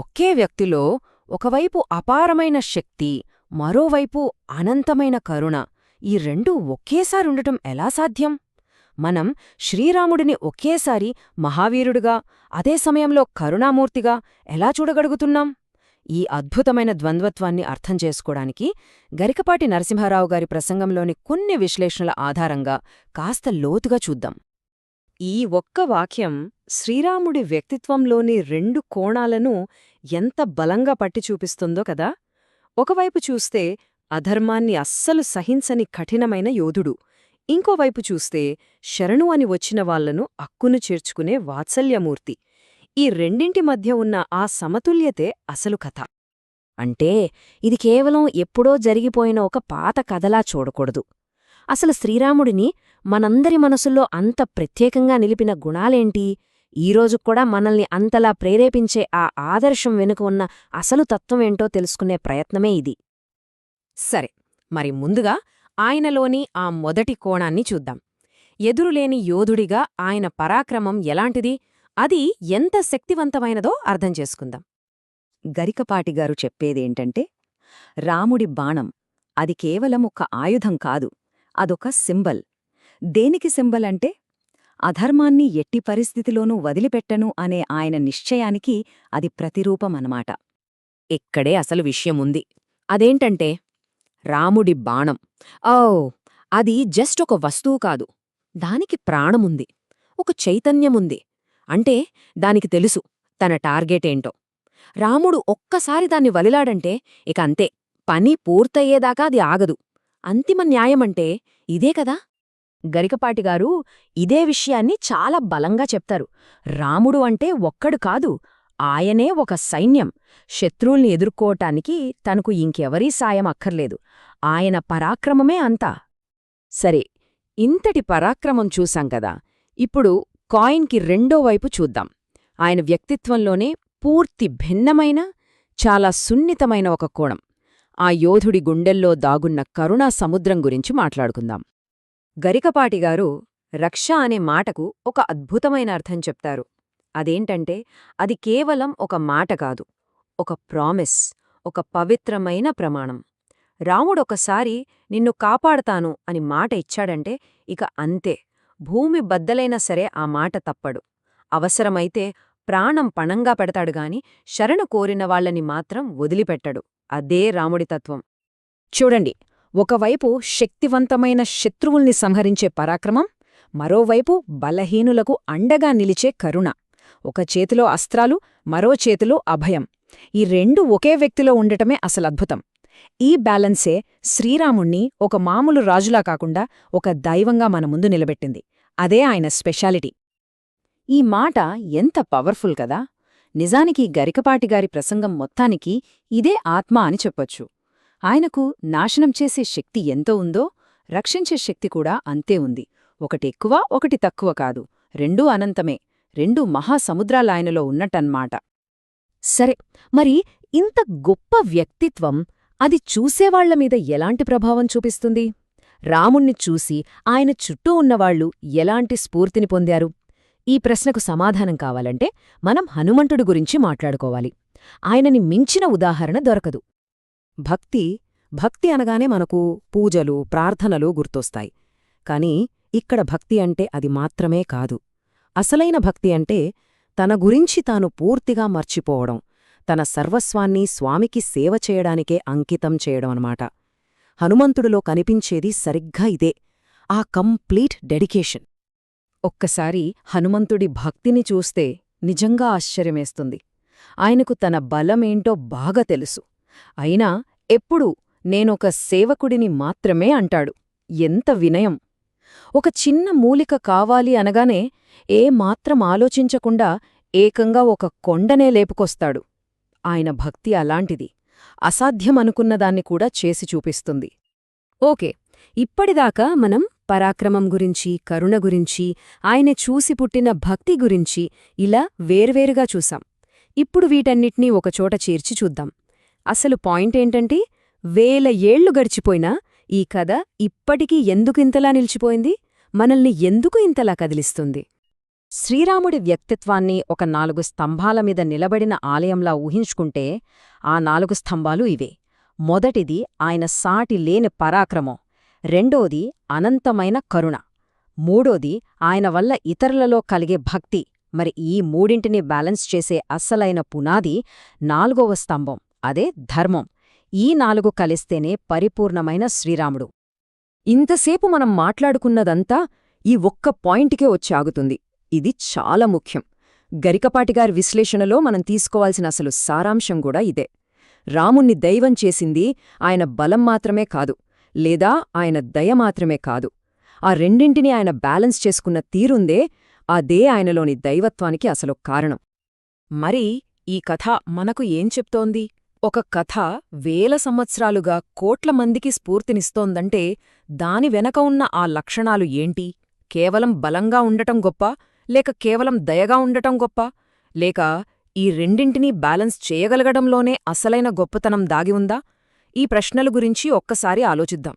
ఒకే వ్యక్తిలో ఒకవైపు అపారమైన శక్తి మరోవైపు అనంతమైన కరుణ. ఈ రెండూ ఒకేసారుండటం ఎలా సాధ్యం? మనం శ్రీరాముడిని ఒకేసారి మహావీరుడుగా అదే సమయంలో కరుణామూర్తిగా ఎలా చూడగలుగుతున్నాం? ఈ అద్భుతమైన ద్వంద్వత్వాన్ని అర్థం చేసుకోవడానికి గరికపాటి నరసింహారావు గారి ప్రసంగంలోని కొన్ని విశ్లేషణల ఆధారంగా కాస్త లోతుగా చూద్దాం. ఈ ఒక్క వాక్యం శ్రీరాముడి వ్యక్తిత్వంలోని రెండు కోణాలను ఎంత బలంగా పట్టి చూపిస్తుందో కదా? ఒకవైపు చూస్తే అధర్మాన్ని అస్సలు సహించని కఠినమైన యోధుడు. ఇంకోవైపు చూస్తే శరణు అని వచ్చిన వాళ్ళను అక్కును చేర్చుకునే వాత్సల్యమూర్తి. ఈ రెండింటి మధ్య ఉన్న ఆ సమతుల్యతే అసలు కథ. అంటే ఇది కేవలం ఎప్పుడో జరిగిపోయిన ఒక పాత కథలా చూడకూడదు. అసలు శ్రీరాముడిని మనందరి మనసుల్లో అంత ప్రత్యేకంగా నిలిపిన గుణాలేంటి? ఈరోజు కూడా మనల్ని అంతలా ప్రేరేపించే ఆ ఆదర్శం వెనుక ఉన్న అసలు తత్వమేంటో తెలుసుకునే ప్రయత్నమే ఇది. సరే మరి ముందుగా ఆయనలోని ఆ మొదటి కోణాన్ని చూద్దాం. ఎదురులేని యోధుడిగా ఆయన పరాక్రమం ఎలాంటిది? అది ఎంత శక్తివంతమైనదో అర్థం చేసుకుందాం. గరికపాటిగారు చెప్పేదేంటంటే రాముడి బాణం అది కేవలం ఒక ఆయుధం కాదు అదొక సింబల్. దేనికి సింబల్ అంటే అధర్మాన్ని ఎట్టి పరిస్థితిలోనూ వదిలిపెట్టను అనే ఆయన నిశ్చయానికి అది ప్రతిరూపమనమాట. ఇక్కడే అసలు విషయముంది. అదేంటంటే రాముడి బాణం. ఓ అది జస్ట్ ఒక వస్తువు కాదు. దానికి ప్రాణముంది. ఒక చైతన్యముంది. అంటే దానికి తెలుసు తన టార్గెటేంటో. రాముడు ఒక్కసారి దాన్ని వలిలాడంటే ఇక అంతే. పని పూర్తయ్యేదాకా అది ఆగదు. అంతిమ న్యాయమంటే ఇదే కదా? గరికపాటిగారు ఇదే విషయాన్ని చాలా బలంగా చెప్తారు. రాముడు అంటే ఒక్కడు కాదు ఆయనే ఒక సైన్యం. శత్రువుల్ని ఎదుర్కోవటానికి తనకు ఇంకెవరీ సాయం అక్కర్లేదు. ఆయన పరాక్రమమే అంతా. సరే ఇంతటి పరాక్రమం చూశాం కదా ఇప్పుడు కాయిన్కి రెండో వైపు చూద్దాం. ఆయన వ్యక్తిత్వంలోనే పూర్తి భిన్నమైన చాలా సున్నితమైన ఒక కోణం. ఆ యోధుడి గుండెల్లో దాగున్న కరుణా సముద్రం గురించి మాట్లాడుకుందాం. గరికపాటిగారు రక్ష అనే మాటకు ఒక అద్భుతమైన అర్థం చెప్తారు. అదేంటంటే అది కేవలం ఒక మాట కాదు ఒక ప్రామిస్ ఒక పవిత్రమైన ప్రమాణం. రాముడొకసారి నిన్ను కాపాడతాను అని మాట ఇచ్చాడంటే ఇక అంతే భూమి బద్దలైనా సరే ఆ మాట తప్పడు. అవసరమైతే ప్రాణం పణంగా పెడతాడుగాని శరణు కోరిన వాళ్ళని మాత్రం వదిలిపెట్టడు. అదే రాముడి తత్వం. చూడండి ఒకవైపు శక్తివంతమైన శత్రువుల్ని సంహరించే పరాక్రమం మరోవైపు బలహీనులకు అండగా నిలిచే కరుణ. ఒక చేతిలో అస్త్రాలు మరో చేతిలో అభయం. ఈ రెండు ఒకే వ్యక్తిలో ఉండటమే అసలద్భుతం ఈ బ్యాలెన్సే శ్రీరాముణ్ణి ఒక మామూలు రాజులా కాకుండా ఒక దైవంగా మన ముందు నిలబెట్టింది. అదే ఆయన స్పెషాలిటీ. ఈ మాట ఎంత పవర్ఫుల్ కదా! నిజానికి గరికపాటిగారి ప్రసంగం మొత్తానికి ఇదే ఆత్మ అని చెప్పొచ్చు. ఆయనకు నాశనం చేసే శక్తి ఎంతో ఉందో రక్షించే శక్తి కూడా అంతే ఉంది. ఒకటెక్కువ ఒకటి తక్కువ కాదు. రెండూ అనంతమే. రెండు మహాసముద్రాలాయనలో ఉన్నట్టన్మాట. సరే మరి ఇంత గొప్ప వ్యక్తిత్వం అది చూసేవాళ్ళ మీద ఎలాంటి ప్రభావం చూపిస్తుంది? రాముణ్ణి చూసి ఆయన చుట్టూ ఉన్నవాళ్ళు ఎలాంటి స్ఫూర్తిని పొందారు? ఈ ప్రశ్నకు సమాధానం కావాలంటే మనం హనుమంతుడు గురించి మాట్లాడుకోవాలి. ఆయనని మించిన ఉదాహరణ దొరకదు. భక్తి భక్తి అనగానే మనకు పూజలు ప్రార్థనలు గుర్తొస్తాయి. కాని ఇక్కడ భక్తి అంటే అది మాత్రమే కాదు. అసలైన భక్తి అంటే తన గురించి తాను పూర్తిగా మర్చిపోవడం తన సర్వస్వాన్ని స్వామికి సేవ చేయడానికే అంకితం చేయడం అనమాట హనుమంతుడిలో కనిపించేది సరిగ్గా ఇదే ఆ కంప్లీట్ డెడికేషన్. ఒక్కసారి హనుమంతుడి భక్తిని చూస్తే నిజంగా ఆశ్చర్యమేస్తుంది. ఆయనకు తన బలమేంటో బాగా తెలుసు. అయినా ఎప్పుడూ నేనొక సేవకుడిని మాత్రమే అంటాడు. ఎంత వినయం! ఒక చిన్న మూలిక కావాలి అనగానే ఏ మాత్రం ఆలోచించకుండా ఏకంగా ఒక కొండనే లేపుకొస్తాడు. ఆయన భక్తి అలాంటిది. అసాధ్యమనుకున్నదాన్ని కూడా చేసి చూపిస్తుంది. ఓకే ఇప్పటిదాకా మనం పరాక్రమం గురించి కరుణ గురించి ఆయన చూసి పుట్టిన భక్తి గురించి ఇలా వేర్వేరుగా చూసాం. ఇప్పుడు వీటన్నిటినీ ఒకచోట చేర్చి చూద్దాం. అసలు పాయింటేంటంటే వేల ఏళ్ళు గడిచిపోయినా ఈ కథ ఇప్పటికీ ఎందుకింతలా నిలిచిపోయింది? మనల్ని ఎందుకు ఇంతలా కదిలిస్తుంది? శ్రీరాముడి వ్యక్తిత్వాన్ని ఒక నాలుగు స్తంభాల మీద నిలబడిన ఆలయంలా ఊహించుకుంటే ఆ నాలుగు స్తంభాలు ఇవే. మొదటిది ఆయన సాటి లేని పరాక్రమం. రెండోది అనంతమైన కరుణ. మూడోది ఆయన వల్ల ఇతరులలో కలిగే భక్తి. మరి ఈ మూడింటిని బ్యాలెన్స్ చేసే అస్సలైన పునాది నాలుగవ స్తంభం. అదే ధర్మం. ఈ నాలుగు కలిస్తేనే పరిపూర్ణమైన శ్రీరాముడు. ఇంతసేపు మనం మాట్లాడుకున్నదంతా ఈ ఒక్క పాయింట్కే వచ్చి ఆగుతుంది. ఇది చాలా ముఖ్యం. గరికపాటిగారి విశ్లేషణలో మనం తీసుకోవాల్సిన అసలు సారాంశం కూడా ఇదే. రాముణ్ణి దైవం చేసింది ఆయన బలం మాత్రమే కాదు లేదా ఆయన దయ మాత్రమే కాదు. ఆ రెండింటినీ ఆయన బ్యాలెన్స్ చేసుకున్న తీరుందే అదే ఆయనలోని దైవత్వానికి అసలు కారణం. మరి ఈ కథ మనకు ఏం చెప్తోంది? ఒక కథ వేల సంవత్సరాలుగా కోట్ల మందికి స్ఫూర్తినిస్తోందంటే దాని వెనక ఉన్న ఆ లక్షణాలు ఏంటి? కేవలం బలంగా ఉండటం గొప్ప? లేక కేవలం దయగా ఉండటం గొప్ప? లేక ఈ రెండింటినీ బ్యాలెన్స్ చేయగలగడంలోనే అసలైన గొప్పతనం దాగి ఉందా? ఈ ప్రశ్నల గురించి ఒక్కసారి ఆలోచిద్దాం.